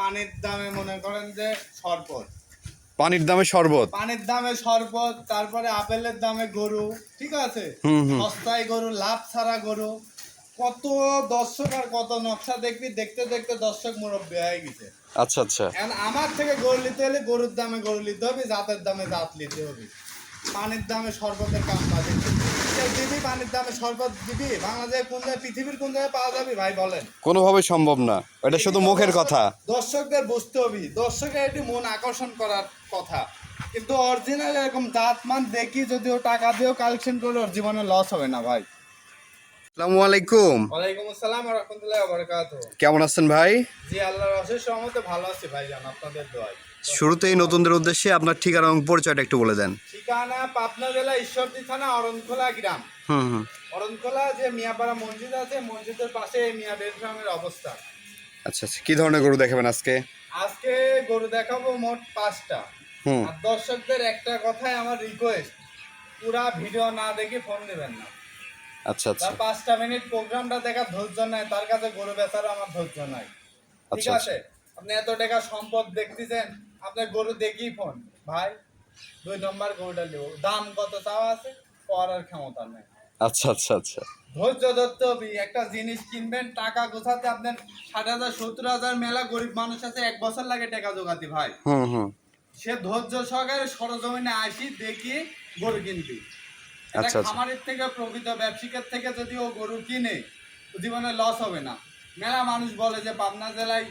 পানির দামে মনে করেন যে শরবত। পানির দামে শরবত? পানির দামে শরবত তারপরে আপেলের দামে গরু ঠিক আছে। সস্তায় গরু লাভ ছাড়া গরু। কত দর্শক আর কত নকশা দেখবি দেখতে দেখতে দর্শক মুরব্বী হয়ে গেছে। আচ্ছা আচ্ছা। আমার থেকে গরু নিতে হলে গরুর দামে গরু নিতে হবে জাতের দামে জাত নিতে হবে। পানির দামে শরবতের কাম বাজে। দিবি পানির দামে শরবত দিবি? বাংলাদেশের কোন জায়গায় পৃথিবীর কোন জায়গায় পাওয়া যাবে ভাই বলেন। কোনোভাবে সম্ভব না। এটা শুধু মুখের কথা। দর্শকদের বুঝতে হবে। দর্শকের একটু মন আকর্ষণ করার কথা। কিন্তু অরিজিনাল এরকম জাত মান দেখি যদি ও টাকা দিয়েও কালেকশন করে ওর জীবনে লস হবে না ভাই। আসসালামু আলাইকুম। ওয়ালাইকুম আসসালাম রহমতুল্লাহ বরকাত কেমন আছেন ভাই? জি আল্লাহর অশেষ রহমতে ভালো আছি ভাই জান আপনাদের দোয়ায়। শুরুতেই নতুনদের উদ্দেশ্যে আপনার ঠিকানা এবং পরিচয়টা একটু বলে দেন। ঠিকানা পাবনা জেলা ঈশ্বরদী থানা অরণখোলা গ্রাম। হুম হুম। অরণখোলা যে মিয়াপাড়া মসজিদ আছে মসজিদের পাশে মিয়া ফার্মের অবস্থান। আচ্ছা আচ্ছা কি ধরনের গরু দেখাবেন আজকে? আজকে গরু দেখাবো মোট পাঁচটা। হুম। আর দর্শকদের একটা কথাই আমার রিকোয়েস্ট পুরা ভিডিও না দেখে ফোন নেবেন না। আচ্ছা আচ্ছা। পাঁচটা মিনিট প্রোগ্রামটা দেখার ধৈর্য নাই তার কাছে গরু বেচারও আমার ধৈর্য নাই। ঠিক আচ্ছা, আছে? আপনি এত টাকা সম্পদ দেখতেছেন আপনার গরু দেখি ফোন। ভাই দুই নম্বর গরুটা নেব। দাম কত চাওয়া আছে? করার ক্ষমতা নেই। আচ্ছা আচ্ছা আচ্ছা। ধৈর্য ধরতে হবে। একটা জিনিস কিনবেন টাকা গোছাতে আপনার ষাট হাজার সত্তর হাজার মেলা গরিব মানুষ আছে এক বছর লাগে টাকা জোগাতে ভাই। হুম হুম। সে ধৈর্য সহকারে সরজমিনে আসি দেখি গরু কিনবি। আচ্ছা, আচ্ছা। খামারের থেকে প্রকৃত ব্যবসায়িকের থেকে যদি ও গরু কিনে জীবনে লস হবে না। মেলা মানুষ বলে যে পাবনা জেলায়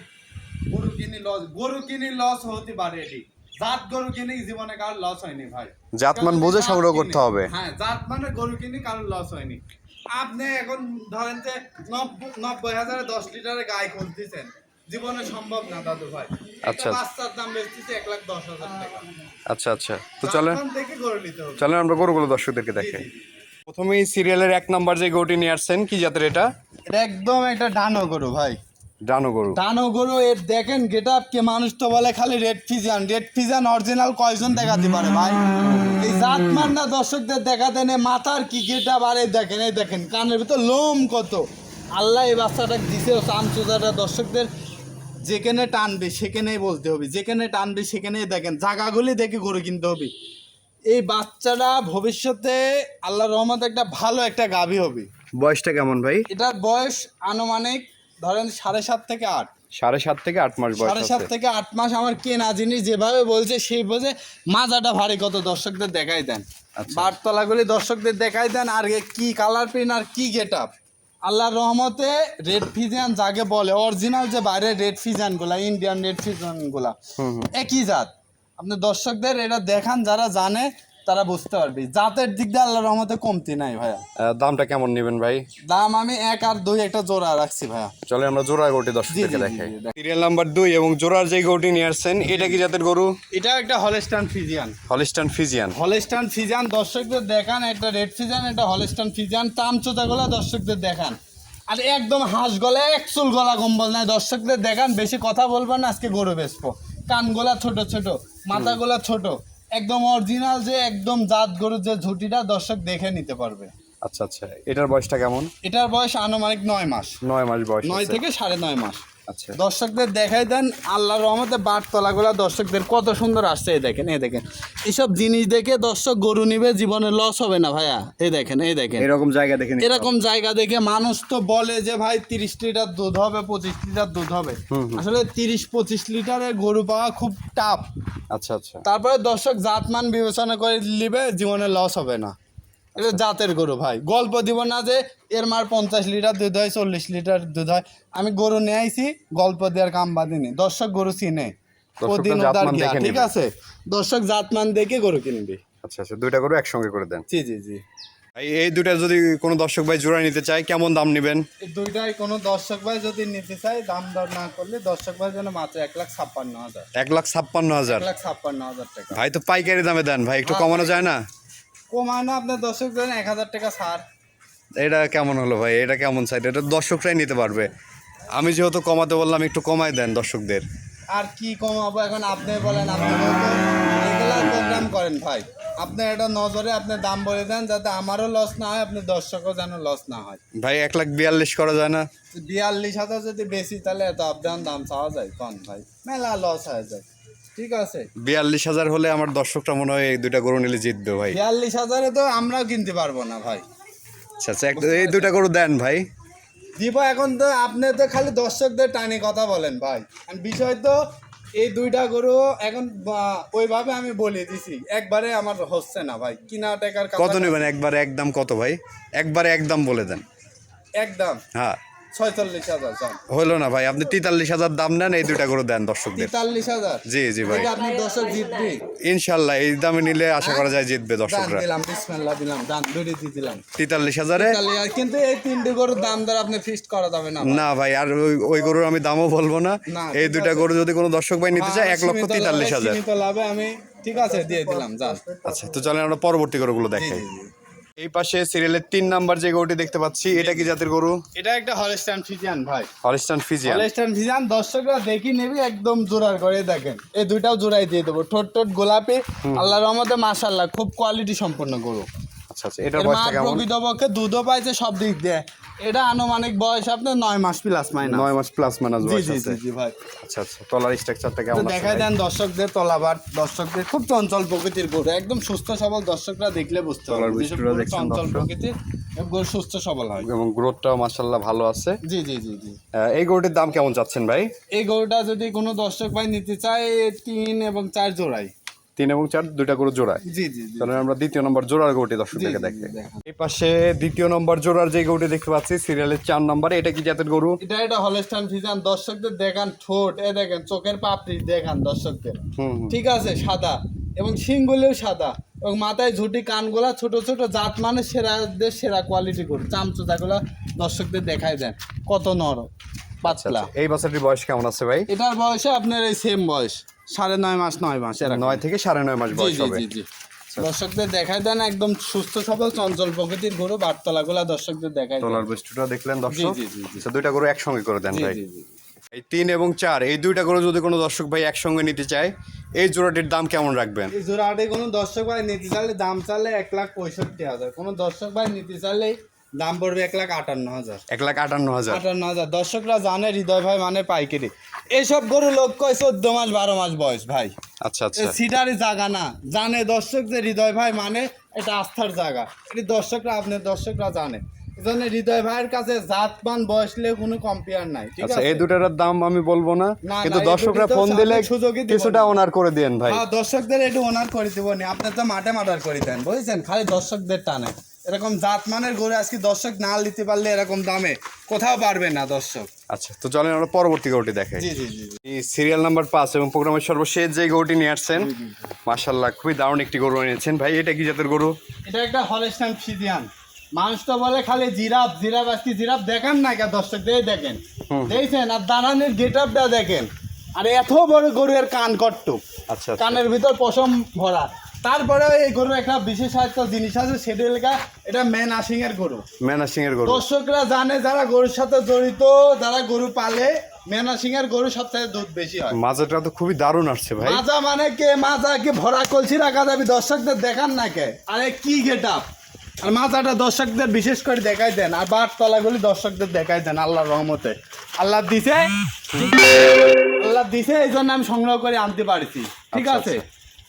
কিনি লস গরু কিনি লস হতে পারে এটি। জাত গরু কিনি জীবনে কারোর লস হয়নি ভাই। জাতমান কারণ বুঝে সংগ্রহ করতে হবে। হ্যাঁ জাত মানে গরু কিনি কারোর লস হয়নি। আপনি এখন ধরেন যে নব্বই নব্বই হাজারে দশ লিটারের গায়ে খুলতেছেন জীবনে সম্ভব না দাদু ভাই। আচ্ছা, আচ্ছা। বাচ্চার দাম বেচতেছে এক লাখ দশ হাজার টাকা। আচ্ছা আচ্ছা। তো চলেন। দেখে গরু নিতে হবে। চলেন আমরা গরুগুলো দর্শকদেরকে দেখাই। প্রথমেই সিরিয়ালের এক নাম্বার যে গরুটি নিয়ে আসছেন কি জাতের এটা? এটা একদম একটা ডানো গরু ভাই। ডানো গরু ডানো গরু এর দেখেন গেট কে মানুষ তো বলে খালি red Fijian. Red Fijian original কয়জন দেখাতে পারে ভাই? এই জাত মান্না দর্শকদের দেখাতে নে মাথার কি গেট আপ আর এই দেখেন এই দেখেন কানের ভিতর লোম কত। আল্লাহ এই বাচ্চাটা দিছে চাম চোদাটা দর্শকদের যেখানে টানবে সেখানেই বলতে হবে। যেখানে টানবে সেখানেই দেখেন জায়গাগুলি দেখে গরু কিনতে হবে। এই বাচ্চাটা ভবিষ্যতে আল্লাহ রহমত একটা ভালো একটা গাভী হবে। বয়সটা কেমন ভাই? এটার বয়স আনুমানিক ধরেন সাড়ে সাত থেকে আট। সাড়ে সাত থেকে আট মাস বয়স সাড়ে সাত থেকে আট মাস আমার কেনা জিনিস যেভাবে বলছে সেই বোঝে মাজাটা ভারী কত দর্শকদের দেখাই দেন। আচ্ছা। বারতলাগুলি দর্শকদের দেখাই দেন আর কি কালার প্রিন্ট আর কি গেট আপ আল্লাহর রহমতে রেড ফিজিয়ান যাকে বলে অরিজিনাল যে বাইরে রেড ফিজিয়ানগুলা ইন্ডিয়ান রেড ফিজিয়ানগুলা একই জাত। আপনি দর্শকদের এটা দেখান যারা জানে তারা বুঝতে পারবে। জাতের দিক দিয়ে আল্লাহর রহমতে কমতি নাই ভাইয়া। দামটা কেমন নেবেন ভাই? দাম আমি এক আর দুই একটা জোড়া রাখছি ভাইয়া। চলে আমরা জোড়া গরুটি জি, দর্শকদেরকে দেখাই। সিরিয়াল নাম্বার দুই এবং জোড়ার যে গরুটি নিয়ে আসছেন এটা কি জাতের গরু? এটা একটা Holstein Friesian Holstein Friesian Holstein Friesian দর্শকদের দেখান একটা রেড ফিজান একটা হলেস্টান ফিজান তামচোদাগুলো দর্শকদের দেখান। আর একদম হাঁস গলা এক চুল গলা কম্বল নাই। দর্শকদের দেখান বেশি কথা বলবেন না আজকে গরু বেচবো। কানগুলা ছোট ছোট মাথাগুলা ছোট। একদম অরিজিনাল যে একদম জাত গরুর যে ঝুটিটা দর্শক দেখে নিতে পারবে। আচ্ছা আচ্ছা। এটার বয়সটা কেমন? এটার বয়স আনুমানিক নয় মাস। নয় মাস বয়স নয় থেকে সাড়ে নয় মাস। আচ্ছা। দর্শকদের দেখাই দেন আল্লাহর রহমতে বাটতলাগুলা দর্শকদের কত সুন্দর আসছে এই দেখেন এই দেখেন। এইসব জিনিস দেখে দর্শক গরু নিবে জীবনে লস হবে না ভাইয়া। এই দেখেন এই দেখেন। এরকম জায়গা দেখে নিতে এরকম জায়গা দেখে মানুষ তো বলে যে ভাই তিরিশ লিটার দুধ হবে পঁচিশ লিটার দুধ হবে। আসলে তিরিশ পঁচিশ লিটারের গরু পাওয়া খুব টাফ আচ্ছা আচ্ছা। তারপরে দর্শক জাতমান বিবেচনা করে নিবে জীবনে লস হবে না। এটা জাতের গরু ভাই। গল্প দিব না যে এর মার পঞ্চাশ লিটার দুধ হয় চল্লিশ লিটার দুধ হয়। আমি গরু নিয়ে আইছি গল্প দেওয়ার কাম বাদিনি দর্শক গরু চিনে প্রতিদিন উদার জ্ঞান, ঠিক আছে? দর্শক জাতমান দেখে গরু কিনবি। আচ্ছা আচ্ছা দুইটা গরু একসঙ্গে করে দেন। জি জি জি। এই দুইটা যদি কোনো দর্শক ভাই জোড়া নিতে চায় কেমন দাম নেবেন? এই দুইটাই কোনো দর্শক ভাই যদি নিতে চায় দাম দর না করলে দর্শক ভাই যেন মাত্র এক লাখ ছাপ্পান্ন হাজার। এক লাখ ছাপ্পান্ন হাজার। এক লাখ ছাপ্পান্ন হাজার টাকা। ভাই তো পাইকারি দামে দেন। ভাই একটু কমানো যায় না? কমায় না আপনার দর্শক যেন এক হাজার টাকা ছাড়। এটা কেমন হলো ভাই? এটা কেমন সাইড এটা দর্শকরাই নিতে পারবে। আমি যেহেতু কমাতে বললাম একটু কমাই দেন দর্শকদের। আর কি কমাবো এখন আপনি বলেন আপনি প্রোগ্রাম করেন ভাই। আপনার এটা নজরে আপনি দাম বলে দেন যাতে আমারও লস না হয় আপনার দর্শকও যেন লস না হয়। ভাই এক লাখ বিয়াল্লিশ করা যায় না? বিয়াল্লিশ হাজার যদি বেশি তাহলে এত আপ ডাউন দাম চাওয়া যায় কম ভাই? মেলা লস হয়ে যায়। ঠিক আছে। বিয়াল্লিশ হাজার হলে আমার দর্শকটা মনে হয় এই দুইটা গরু নিলে জিতবে ভাই। বিয়াল্লিশ হাজারে তো আমরাও কিনতে পারব না ভাই। আচ্ছা আচ্ছা এক- এই দুইটা গরু দেন ভাই। দিব এখন তো আপনি তো খালি দর্শকদের টানে কথা বলেন ভাই। বিষয় তো এই দুইটা গরু এখন ওইভাবে আমি বলে দিছি একবারে আমার হচ্ছে না ভাই। কিনা টাকার কত নেবেন? একবারে একদম কত ভাই? একবারে একদম বলে দেন। একদম। হ্যাঁ। ছয়চল্লিশ হাজার যান না ভাই আপনি তেতাল্লিশ হাজার দাম নেন এই দুইটা গরু দেন দর্শকদের। তেতাল্লিশ হাজার? জি জি ভাই। আপনি দর্শক জিতবি ইনশাল্লাহ এই দামে নিলে আশা করা যায় জিতবে দর্শকরা। দিলাম বিসমিল্লাহ দিলাম দান দুটি দিয়ে দিলাম। তেতাল্লিশ হাজারে? কিন্তু এই তিনটে গরুর দাম দর আপনি ফিক্সড করা যাবে না না ভাই আর ওই ওই গরুর আমি দামও বলব না। এই দুইটা গরু যদি কোনো দর্শক ভাই নিতে চায় এক লক্ষ তেতাল্লিশ হাজার। লাভে আমি ঠিক আছে দিয়ে দিলাম যান আচ্ছা তো চলেন আমরা পরবর্তী গরুগুলো দেখাই। এই পাশে সিরিয়ালের তিন নাম্বার যে গরুটি দেখতে পাচ্ছি এটা কি জাতের গরু? এটা একটা হলিস্টান ফিজিয়ান ভাই। হলিস্টান ফিজিয়ান হলিস্টান ফিজিয়ান দর্শকরা দেখি নেবি একদম জোরার করে দেখেন। এই দুইটাও জোড়াই দিয়ে দেবো। ঠোঁট ঠোঁট গোলাপি আল্লাহ রহমতে মাশাল্লাহ খুব কোয়ালিটি সম্পন্ন গরু। আচ্ছা আচ্ছা। এটার বয়সটা কেমন? প্রকৃতপক্ষে দুধও পাইছে সব দিক দিয়ে। এটা আনুমানিক বয়স আপনার নয় মাস প্লাস মাইনাস নয় মাস প্লাস মাইনাস বয়স আছে। জি জি ভাই। আচ্ছা আচ্ছা তলার স্ট্রাকচারটা কেমন আছে দেখাই দেন দর্শকদের তলাবার। দর্শকদের খুব চঞ্চল প্রকৃতির গরু। একদম সুস্থ সবল দর্শকরা দেখলে বুঝতে পারবে। চঞ্চল প্রকৃতির গরু সুস্থ সবল হয়। এবং গ্রোথটাও মাশাল্লাহ ভালো আছে। জি জি জি জি। এই গরুটির দাম কেমন চাচ্ছেন ভাই? এই গরুটা যদি কোনো দর্শক ভাই নিতে চায় তিন এবং চার জোড়াই। তিন এবং চার দুইটা গরু জোড়ায়। জি জি তাহলে আমরা দ্বিতীয় নম্বর জোড়ার গরুটি দর্শকদেরকে দেখে। এই পাশে দ্বিতীয় নম্বর জোড়ার যে গরুটি দেখতে পাচ্ছি সিরিয়ালের চার নম্বরে এটা কি জাতের গরু? এটা এটা হলস্টান ফিজান দর্শকদের দেখান ঠোঁট এ দেখেন চোখের পাপড়ি দেখান দর্শকদের। ঠিক আছে সাদা। এবং শিংগুলিও সাদা। এবং মাথায় ঝুটি কানগুলা ছোট ছোট জাত মানে সেরাদের সেরা কোয়ালিটি গরু। চামচোচাগুলা দর্শকদের দেখাই দেন। কত নরম পাতলা। এই বাচ্চাটির বয়স কেমন আছে ভাই? এটার বয়সে আপনার এই সেম বয়স। সাড়ে নয় মাস নয় মাস এরকম। নয় থেকে সাড়ে নয় মাস বয়স হবে। দর্শকদের দেখাই দেন একদম সুস্থ সবল চঞ্চল প্রকৃতির গরু বারতলা গুলা দর্শকদের দেখাই দেন। তোলার বৈশিষ্ট্যটা দেখলেন দর্শক। আচ্ছা, দুইটা গরু একসঙ্গে করে দেন ভাই। এই তিন এবং চার এই দুইটা গরু যদি কোনো দর্শক ভাই একসঙ্গে নিতে চায় এই জোড়াটির দাম কেমন রাখবেন? এই জোড়াটে কোনো দর্শক ভাই নিতে চাইলে দাম চাইলে এক লাখ পঁয়ষট্টি হাজার। কোনো দর্শক ভাই নিতে চাইলে দাম পড়বে এক লাখ আটান্ন হাজার। এক লাখ আটান্ন হাজার। আটান্ন হাজার। দর্শকরা জানে হৃদয় ভাই মানে পাইকারি। এইসব গরু লোক কয় চোদ্দ মাস বারো মাস বয়স ভাই। আচ্ছা আচ্ছা। সিটারি জায়গা না। জানে দর্শক যে হৃদয় ভাই মানে এটা আস্থার জায়গা এটি দর্শকরা আপনার দর্শকরা জানে। এজন্য হৃদয় ভাইয়ের কাছে জাতমান বয়সলে কোনো কম্পেয়ার নাই ঠিক আচ্ছা আছে? এই দুটার দাম আমি বলব না। কিন্তু দর্শকরা ফোন দিলে কিছুটা না। ওনার করে দেন ভাই। হ্যাঁ দর্শকদের একটু ওনার করে দিব নি। আপনার তো মাঠে মাটার করে দেন বুঝছেন? খালি দর্শকদের টানে। এরকম জাতমানের গরু আজকে দর্শক না নিতে পারলে এরকম দামে কোথাও পারবে না দর্শক। আচ্ছা তো চলেন আমরা পরবর্তী গরুটি দেখাই। জি জি জি। সিরিয়াল নাম্বার পাঁচ এবং প্রোগ্রামের সর্বশেষ যে গরুটি নিয়ে আসছেন মাশাল্লাহ খুবই দারুণ একটি গরু এনেছেন। ভাই এটা কি জাতের গরু? এটা একটা হলস্টাইন ফিজিয়ান মানুষ তো বলে খালি জিরাফ জিরাফ আজকে জিরাফ দেখান না কে দর্শক? দিয়ে দেখেন। দেখছেন? আর দানানের গেট আপটা দেখেন। আর এত বড় গরুর কান কট্ট আচ্ছা আচ্ছা। কানের ভিতর পশম ভরা। তারপরে এই গরু একটা বিশেষায়িত জিনিস আছে সেটা লেখা এটা ম্যান আশিং এর গরু। মেনা সিং এর গরু। দর্শকরা জানে যারা গরুর সাথে জড়িত যারা গরু পালে মেনা সিং এর গরু সবথেকে দুধ বেশি হয়। মাজাটা তো খুবই দারুণ আসছে ভাই। মাজা মানে কে? মাজা কি ভরা কলসি রাখা যাবে? দর্শকদের দেখান না কে? আরে কি গেট আপ আর মাজাটা দর্শকদের বিশেষ করে দেখাই দেন আর বার তলাগুলি দর্শকদের দেখাই দেন আল্লাহর রহমতে। আল্লাহ দিছে? আল্লাহ দিছে এই জন্য আমি সংগ্রহ করে আনতে পারছি। ঠিক আচ্ছা, আছে?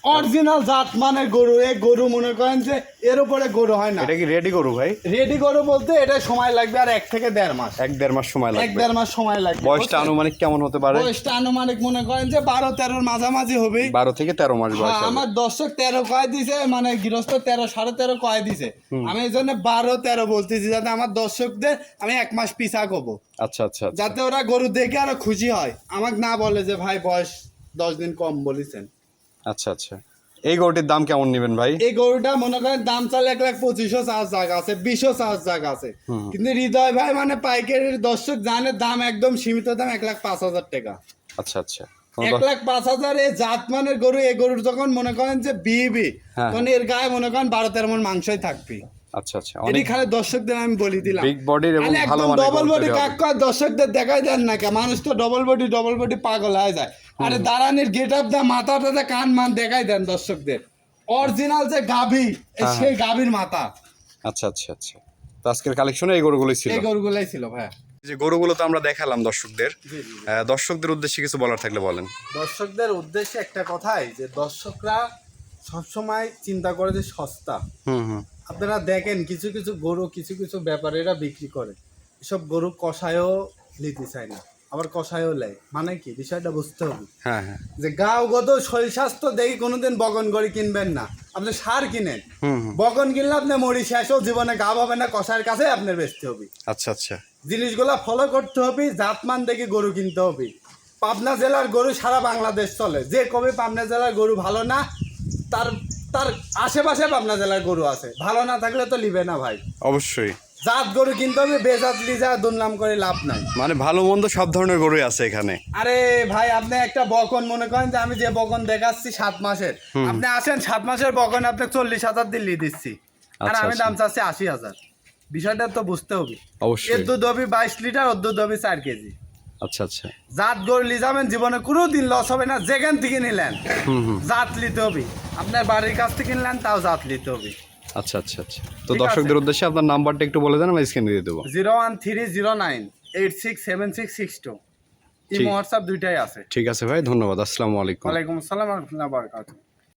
অরিজিনাল জাত মানে গরু এই গরু মনে করেন যে এর উপরে গরু হয় না। এটা কি রেডি গরু ভাই? রেডি গরু বলতে এটা সময় লাগবে আর এক থেকে দেড় মাস। এক দেড় মাস সময় লাগবে। এক দেড় মাস সময় লাগবে। বয়সটা আনুমানিক কেমন হতে পারে? বয়সটা আনুমানিক মনে করেন যে বারো তেরোর মাঝামাঝি হবে বারো থেকে তেরো মাস বয়স হ্যাঁ, আমার দর্শক তেরো কয় দিছে? মানে গৃহস্থ তেরো সাড়ে তেরো কয় দিছে? আমি এই জন্য বারো তেরো বলতেছি যাতে আমার দর্শকদের আমি এক মাস পিছা করব। আচ্ছা আচ্ছা আচ্ছা। যাতে ওরা গরু দেখে আরও খুশি হয়। আমাকে না বলে যে ভাই বয়স দশ দিন কম বলেছেন। আচ্ছা আচ্ছা। এই গরুটির দাম কেমন নেবেন ভাই? এই গরুটা মনে করেন দাম চাল এক লাখ পঁচিশশো চার্জ জায়গা আছে বিশও চার্জ জায়গা আছে। কিন্তু হৃদয় ভাই মানে পাইকারির দর্শক জানে দাম একদম সীমিত দাম এক লাখ পাঁচ হাজার টাকা। আচ্ছা আচ্ছা। এক লাখ পাঁচ হাজার এই জাতমানের গরু এই গরুর যখন মনে করেন যে বিবি হ্যাঁ। তখন এর গায়ে মনে করেন বারো তেরো মন মাংসই থাকবে। আচ্ছা আচ্ছা। এটি অনেক খালি দর্শকদের আমি বলি দিলাম। বিগ বডির এবং ভালো মানের ডবল বডি কাক কয় দর্শকদের দেখাই দেন না কে মানুষ তো ডবল বডি ডবল বডি পাগল হয়ে যায়। আরে দাঁড়ানির গেট আপ দা মাথাটা দা কান মান দেখাই দেন দর্শকদের। অরিজিনাল যে গাভী হ্যাঁ, সেই গাভীর মাথা। আচ্ছা আচ্ছা আচ্ছা। তো আজকের কালেকশনে এই গরুগুলোই ছিল। এই গরুগুলাই ছিল ভাইয়া। যে গরুগুলো তো আমরা দেখালাম দর্শকদের দর্শকদের উদ্দেশ্যে কিছু বলার থাকলে বলেন। দর্শকদের উদ্দেশ্যে একটা কথাই যে দর্শকরা সবসময় চিন্তা করে যে সস্তা। হুম হুম। আপনারা দেখেন কিছু কিছু গরু কিছু কিছু ব্যাপারীরা বিক্রি করে। এসব গরু কষায়ও নিতে চায় না আবার কষায়ও লেয়। মানে কি? বিষয়টা বুঝতে হবে। হ্যাঁ হ্যাঁ। যে গাও গত শরীর স্বাস্থ্য দেখি কোনোদিন বগন করে কিনবেন না। আপনি সার কিনেন। বগন কিনলে আপনি মরি শেষও জীবনে গাব হবে না কষার কাছে আপনার বেচতে হবে। আচ্ছা আচ্ছা। জিনিসগুলো ফলো করতে হবে জাতমান দেখে গরু কিনতে হবে। পাবনা জেলার গরু সারা বাংলাদেশ চলে। যে কবে পাবনা জেলার গরু ভালো না তার তার আশেপাশে পাবনা জেলার গরু আছে। ভালো না থাকলে তো লিবে না ভাই। অবশ্যই। জাত গরু কিনতে হবে বেজাত লিজা দুর্নাম করে লাভ নাই। মানে ভালো মন্দ সব ধরনের গরুই আছে এখানে। আরে ভাই আপনি একটা বকন মনে করেন যে আমি যে বকন দেখাচ্ছি সাত মাসের। আপনি আসেন সাত মাসের বকন আপনি চল্লিশ হাজার দিল্লি দিচ্ছি। আর আচ্ছা, আমি আচ্ছা। দাম চাচ্ছি আশি হাজার। বিষয়টা তো বুঝতে হবে। এর অবশ্যই দুধ হবে বাইশ লিটার ওর দুধ হবে চার কেজি। আচ্ছা আচ্ছা। জাত গরু লিজাবেন জীবনে কোনো দিন লস হবে না যেখান থেকে নিলেন। জাত নিতে হবে। আপনার বাড়ির কাছ থেকে নিলেন তাও জাত নিতে হবে। আচ্ছা আচ্ছা আচ্ছা। তো দর্শকদের উদ্দেশ্যে আপনার নাম্বারটা একটু বলে দেন আমি স্ক্রিনে দিয়ে দেবো। Zero one three zero nine eight six seven six six two. Imo WhatsApp দুইটাই আছে। ঠিক আছে ভাই ধন্যবাদ। আসসালামু আলাইকুম। ওয়ালাইকুম আসসালাম রহমতুল্লাহ বারকাতুহ।